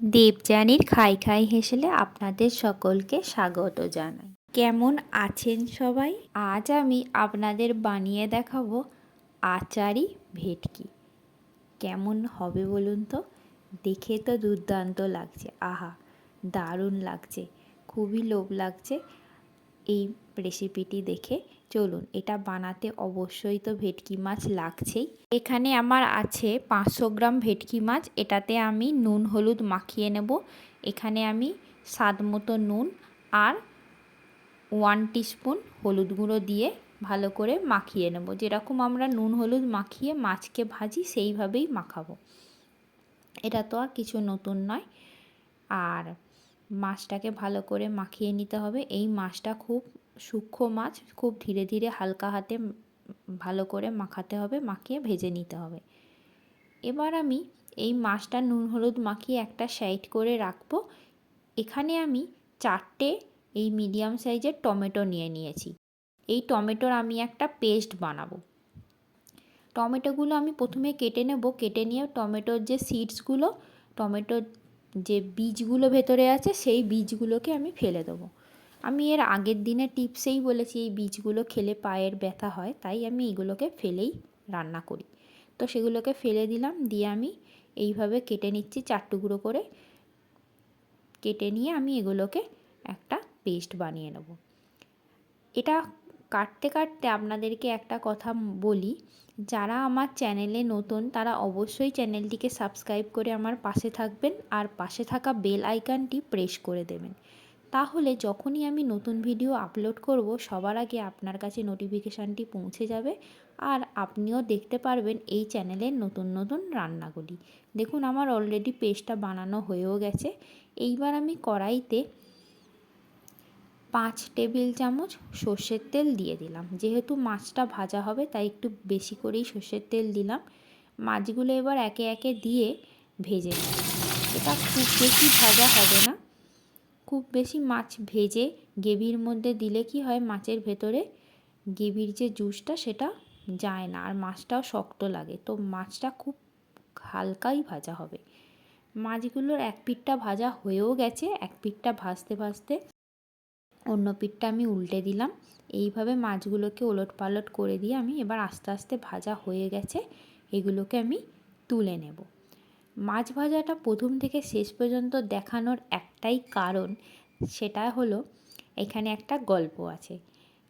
দেবযানীর খাই খাই হেসেলে আপনাদের সকলকে স্বাগত জানাই। কেমন আছেন সবাই? আজ আমি আপনাদের বানিয়ে দেখাবো আচারি ভেটকি। কেমন হবে বলুন তো? দেখে তো দুর্দান্ত লাগছে। আহা, দারুণ লাগছে। খুবই লোভ লাগছে এই রেসিপিটি দেখে। চলুন, এটা বানাতে অবশ্যই তো ভেটকি মাছ লাগছেই। এখানে আমার আছে পাঁচশো গ্রাম ভেটকি মাছ, এটাতে আমি নুন, হলুদ মাখিয়ে নেব। এখানে আমি স্বাদ মতো নুন আর ওয়ান টিস্পুন হলুদ গুঁড়ো দিয়ে ভালো করে মাখিয়ে নেব। যেরকম আমরা নুন, হলুদ মাখিয়ে মাছকে ভাজি, সেইভাবেই মাখাবো। এটা তো আর কিছু নতুন নয়। আর মাছটাকে ভালো করে মাখিয়ে নিতে হবে। এই মাছটা খুব সূক্ষ্ম মাছ খুব ধীরে ধীরে হালকা হাতে ভালো করে মাখাতে হবে, মাখিয়ে ভেজে নিতে হবে। এবার আমি এই মাছটা নুন হলুদ মাখিয়ে একটা সাইড করে রাখব। এখানে আমি চারটে এই মিডিয়াম সাইজের টমেটো নিয়ে নিয়েছি। এই টমেটোর আমি একটা পেস্ট বানাবো। টমেটোগুলো আমি প্রথমে কেটে নেব। কেটে নিয়ে টমেটোর যে সিডসগুলো, টমেটোর যে বীজগুলো ভেতরে আছে, সেই বীজগুলোকে আমি ফেলে দেবো। আমি এর আগের দিনে টিপসেই বলেছি, এই বীজগুলো খেলে পায়ের ব্যথা হয়, তাই আমি এগুলোকে ফেলেই রান্না করি। তো সেগুলোকে ফেলে দিলাম, দিয়ে আমি এইভাবে কেটে নিচ্ছি চার টুকরো করে। কেটে নিয়ে আমি এগুলোকে একটা পেস্ট বানিয়ে নেব। এটা কাটতে কাটতে আপনাদেরকে একটা কথা বলি, যারা আমার চ্যানেলে নতুন, তারা অবশ্যই চ্যানেলটিকে সাবস্ক্রাইব করে আমার পাশে থাকবেন, আর পাশে থাকা বেল আইকনটি প্রেস করে দেবেন। তাহলে যখনই আমি নতুন ভিডিও আপলোড করব, সবার আগে আপনার কাছে নোটিফিকেশানটি পৌঁছে যাবে আর আপনিও দেখতে পারবেন এই চ্যানেলের নতুন নতুন রান্নাগুলি। দেখুন, আমার অলরেডি পেস্টটা বানানো হয়েও গেছে। এইবার আমি কড়াইতে পাঁচ টেবিল চামচ সর্ষের তেল দিয়ে দিলাম। যেহেতু মাছটা ভাজা হবে, তাই একটু বেশি করেই সর্ষের তেল দিলাম। মাছগুলো এবার একে একে দিয়ে ভেজে নেব এটা খুব বেশি ভাজা হবে না। খুব বেশি মাছ ভেজে গ্রেভির মধ্যে দিলে কি হয়, মাছের ভেতরে গ্রেভির যে জুসটা সেটা যায় না আর মাছটাও শক্ত লাগে। তো মাছটা খুব হালকাই ভাজা হবে। মাছগুলোর এক পিঠটা ভাজা হয়েও গেছে, এক পিঠটা ভাজতে ভাজতে অন্য পিঠটা আমি উল্টে দিলাম। এইভাবে মাছগুলোকে ওলট পালট করে দিয়ে আমি এবার আস্তে আস্তে ভাজা হয়ে গেছে। এগুলোকে আমি তুলে নেব। মাছ ভাজাটা প্রথম থেকে শেষ পর্যন্ত দেখানোর একটাই কারণ সেটা হলো এখানে একটা গল্প আছে।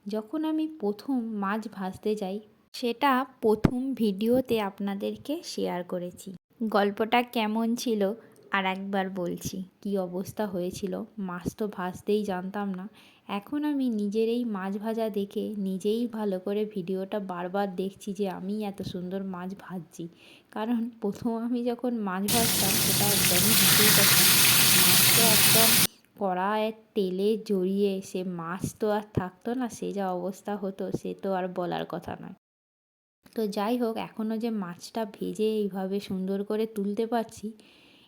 যখন আমি প্রথম মাছ ভাজতে যাই, সেটা প্রথম ভিডিওতে আপনাদেরকে শেয়ার করেছি। গল্পটা কেমন ছিল? আর একবার বলছি, কি অবস্থা হয়েছিল? মাছ তো ভাজতেই জানতাম না। এখন আমি নিজের এই মাছ ভাজা দেখে নিজেই ভালো করে ভিডিওটা বারবার দেখছি যে আমি এত সুন্দর মাছ ভাজছি। কারণ প্রথম আমি যখন মাছ ভাজতাম, সেটা একদমই পারতাম মাছ তো একদম কড়ায় তেলে জড়িয়ে, সে মাছ তো আর থাকতো না, সে যা অবস্থা হতো, সে তো আর বলার কথা নয়। তো যাই হোক এখনও যে মাছটা ভেজে এইভাবে সুন্দর করে তুলতে পারছি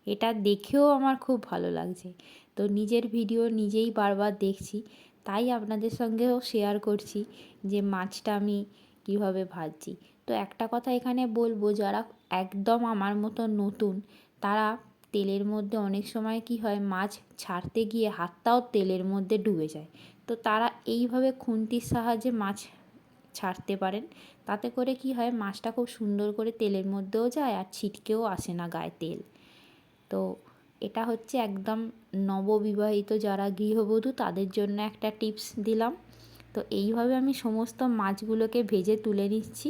এটা দেখেও আমার খুব ভালো লাগছে। তো নিজের ভিডিও নিজেই বারবার দেখছি। তাই আপনাদের সঙ্গেও শেয়ার করছি যে মাছটা আমি কীভাবে ভাজছি। তো একটা কথা এখানে বলব, যারা একদম আমার মতো নতুন, তারা তেলের মধ্যে অনেক সময় কি হয়, মাছ ছাড়তে গিয়ে হাতটাও তেলের মধ্যে ডুবে যায়। তো তারা এইভাবে খুন্তির সাহায্যে মাছ ছাড়তে পারেন। তাতে করে কি হয়, মাছটা খুব সুন্দর করে তেলের মধ্যেও যায় আর ছিটকেও আসে না গায়ে তেল। তো এটা হচ্ছে একদম নববিবাহিত যারা গৃহবধূ, তাদের জন্য একটা টিপস দিলাম। তো এইভাবে আমি সমস্ত মাছগুলোকে ভেজে তুলে নিচ্ছি।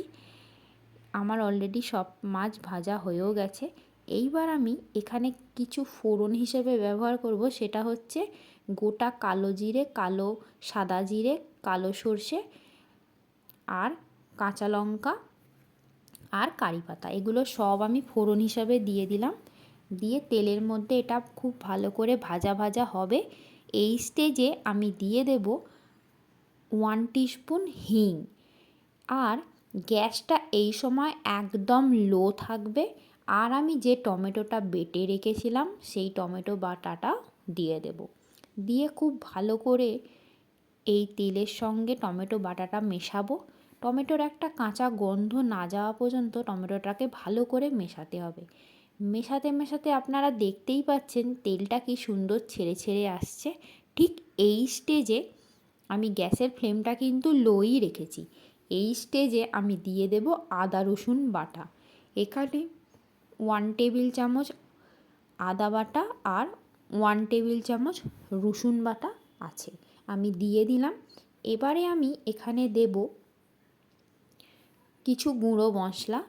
আমার অলরেডি সব মাছ ভাজা হয়েও গেছে। এইবার আমি এখানে কিছু ফোড়ন হিসেবে ব্যবহার করব, সেটা হচ্ছে গোটা কালো জিরে, কালো সাদা জিরে, কালো সর্ষে আর কাঁচা লঙ্কা আর কারি পাতা। এগুলো সব আমি ফোড়ন হিসাবে দিয়ে দিলাম। দিয়ে তেলের মধ্যে এটা খুব ভালো করে ভাজা ভাজা হবে। এই স্টেজে আমি দিয়ে দেব ওয়ান টিস্পুন হিং। আর গ্যাসটা এই সময় একদম লো থাকবে। আর আমি যে টমেটোটা বেটে রেখেছিলাম, সেই টমেটো বাটাটা দিয়ে দেব। দিয়ে খুব ভালো করে এই তেলের সঙ্গে টমেটো বাটাটা মেশাবো। টমেটোর একটা কাঁচা গন্ধ না যাওয়া পর্যন্ত টমেটোটাকে ভালো করে মেশাতে হবে। মেশাতে মেশাতে আপনারা দেখতেই পাচ্ছেন তেলটা কি সুন্দর ছেড়ে ছেড়ে আসছে। ঠিক এই স্টেজে আমি গ্যাসের ফ্লেমটা কিন্তু লোই রেখেছি। এই স্টেজে আমি দিয়ে দেব আদা, রসুন বাটা। এখানে ওয়ান টেবিল চামচ আদা বাটা আর ওয়ান টেবিল চামচ রসুন বাটা আছে। আমি দিয়ে দিলাম। এবারে আমি এখানে দেব কিছু গুঁড়ো মশলা।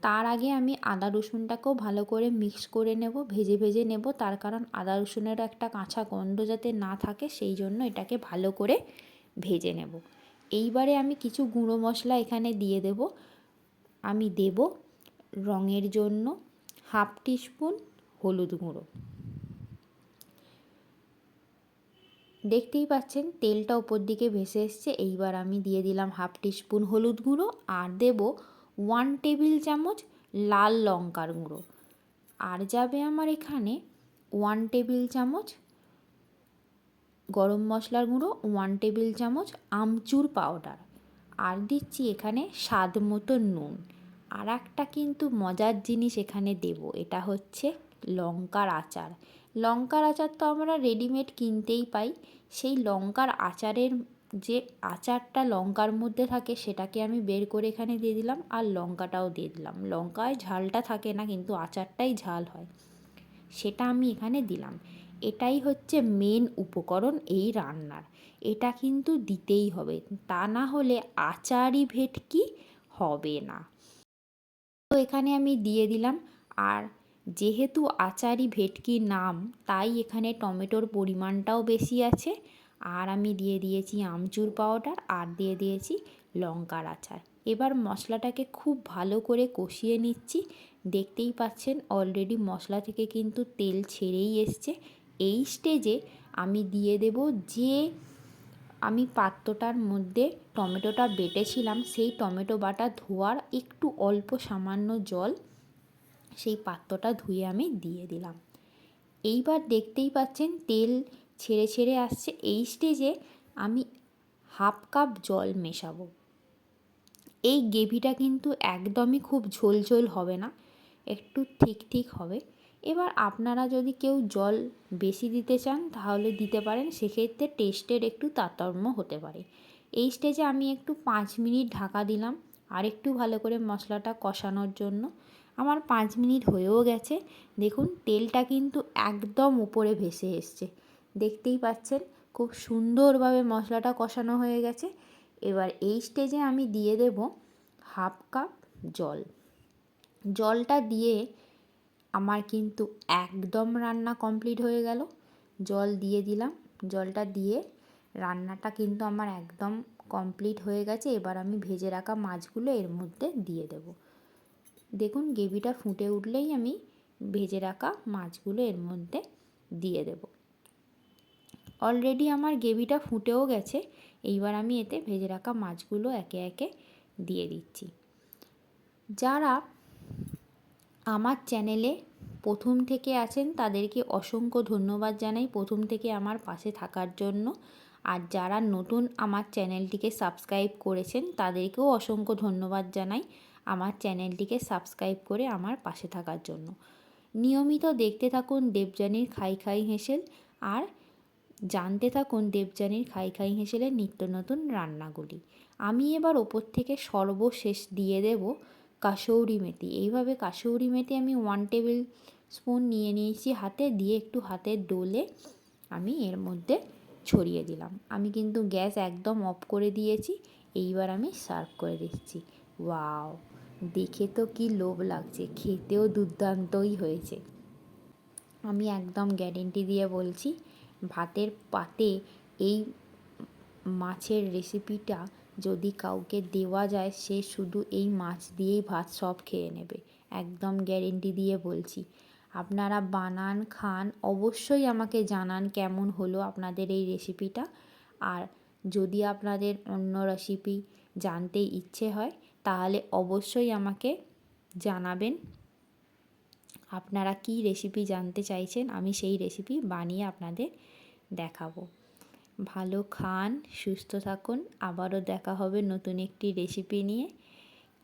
তার আগে আমি আদা রসুনটাকেও ভালো করে মিক্স করে নেব, ভেজে ভেজে নেব। তার কারণ আদা রসুনের একটা কাঁচা গন্ধ যাতে না থাকে, সেই জন্য এটাকে ভালো করে ভেজে নেব। এইবারে আমি কিছু গুঁড়ো মশলা এখানে দিয়ে দেব। আমি দেব রঙের জন্য হাফ টিস্পুন হলুদ গুঁড়ো। দেখতেই পাচ্ছেন, তেলটা ওপর দিকে ভেসে এসছে। এইবার আমি দিয়ে দিলাম হাফ টিস্পুন হলুদ গুঁড়ো আর দেব ওয়ান টেবিল চামচ লাল লঙ্কার গুঁড়ো। আর যাবে আমার এখানে ওয়ান টেবিল চামচ গরম মশলার গুঁড়ো ওয়ান টেবিল চামচ আমচুর পাউডার আর দিচ্ছি এখানে স্বাদ মতো নুন। আর একটা কিন্তু মজার জিনিস এখানে দেব, এটা হচ্ছে লঙ্কার আচার। লঙ্কার আচার তো আমরা রেডিমেড কিনতেই পাই। সেই লঙ্কার আচারের যে আচারটা লঙ্কার মধ্যে থাকে সেটাকে আমি বের করে এখানে দিয়ে দিলাম আর লঙ্কাটাও দিয়ে দিলাম। লঙ্কায় ঝালটা থাকে না কিন্তু আচারটাই ঝাল হয়। সেটা আমি এখানে দিলাম। এটাই হচ্ছে মেন উপকরণ এই রান্নার। এটা কিন্তু দিতেই হবে। তা না হলে আচারই ভেটকি হবে না। তো এখানে আমি দিয়ে দিলাম। আর যেহেতু আচারই ভেটকির নাম, তাই এখানে টমেটোর পরিমাণটাও বেশি আছে। আর আমি দিয়ে দিয়েছি আমচুর পাউডার, আর দিয়ে দিয়েছি লঙ্কার আচার। এবার মশলাটাকে খুব ভালো করে কষিয়ে নিচ্ছি। দেখতেই পাচ্ছেন অলরেডি মশলা থেকে কিন্তু তেল ছেড়েই এসছে। এই স্টেজে আমি দিয়ে দেব যে আমি পাত্রটার মধ্যে টমেটোটা বেটেছিলাম, সেই টমেটো বাটা ধোয়ার একটু অল্প সামান্য জল, সেই পাত্রটা ধুয়ে আমি দিয়ে দিলাম। এইবার দেখতেই পাচ্ছেন তেল ছেড়ে ছেড়ে আসছে এই স্টেজে আমি হাফ কাপ জল মেশাবো। এই গ্রেভিটা কিন্তু একদমই খুব ঝোল ঝোল হবে না, একটু ঠিক ঠিক হবে। এবার আপনারা যদি কেউ জল বেশি দিতে চান তাহলে দিতে পারেন, সেক্ষেত্রে টেস্টের একটু তারতম্য হতে পারে। এই স্টেজে আমি একটু পাঁচ মিনিট ঢাকা দিলাম, আর একটু ভালো করে মশলাটা কষানোর জন্য। আমার পাঁচ মিনিট হয়েও গেছে, দেখুন তেলটা কিন্তু একদম উপরে ভেসে এসছে। দেখতেই পাচ্ছেন, খুব সুন্দরভাবে মশলাটা কষানো হয়ে গেছে। এবার এই স্টেজে আমি দিয়ে দেব হাফ কাপ জল। জলটা দিয়ে আমার কিন্তু একদম রান্না কমপ্লিট হয়ে গেল। জল দিয়ে দিলাম। জলটা দিয়ে রান্নাটা কিন্তু আমার একদম কমপ্লিট হয়ে গেছে। এবার আমি ভেজে রাখা মাছগুলো এর মধ্যে দিয়ে দেব। দেখুন, গ্রেভিটা ফুটে উঠলেই আমি ভেজে রাখা মাছগুলো এর মধ্যে দিয়ে দেব। অলরেডি আমার গ্রেভিটা ফুটেও গেছে। এইবার আমি এতে ভেজে রাখা মাছগুলো একে একে দিয়ে দিচ্ছি। যারা আমার চ্যানেলে প্রথম থেকে আছেন, তাদেরকে অসংখ্য ধন্যবাদ জানাই প্রথম থেকে আমার পাশে থাকার জন্য। আর যারা নতুন আমার চ্যানেলটিকে সাবস্ক্রাইব করেছেন, তাদেরকেও অসংখ্য ধন্যবাদ জানাই আমার চ্যানেলটিকে সাবস্ক্রাইব করে আমার পাশে থাকার জন্য। নিয়মিত দেখতে থাকুন, দেবযানীর খাই খাই হেসেল। আর জানতে থাকুন দেবযানীর খাই খাই হেসেলের নিত্য নতুন রান্নাগুলি। আমি এবার ওপর থেকে সর্বশেষ দিয়ে দেব কাসৌরি মেথি। এইভাবে কাসৌরি মেথি আমি ওয়ান টেবিল স্পুন নিয়ে নিয়েছি হাতে, দিয়ে একটু হাতে ডোলে আমি এর মধ্যে ছড়িয়ে দিলাম। আমি কিন্তু গ্যাস একদম অফ করে দিয়েছি, এইবার আমি সার্ভ করে দিচ্ছি। ওয়াও! দেখে তো কি লোভ লাগছে, খেতেও দুর্দান্তই হয়েছে। আমি একদম গ্যারেন্টি দিয়ে বলছি ভাতের পাতে এই মাছের রেসিপিটা যদি কাউকে দেওয়া যায়, সে শুধু এই মাছ দিয়েই ভাত সব খেয়ে নেবে। একদম গ্যারেন্টি দিয়ে বলছি। আপনারা বানান, খান, অবশ্যই আমাকে জানান কেমন হলো আপনাদের এই রেসিপিটা আর যদি আপনাদের অন্য রেসিপি জানতে ইচ্ছে হয়, তাহলে অবশ্যই আমাকে জানাবেন। আপনারা কি রেসিপি জানতে চাইছেন, আমি সেই রেসিপি বানিয়ে আপনাদের দেখাবো। ভালো খান, সুস্থ থাকুন। আবারও দেখা হবে নতুন একটি রেসিপি নিয়ে।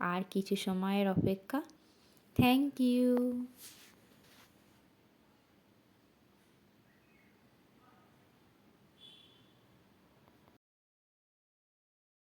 আর কিছু সময়ের অপেক্ষা। Thank you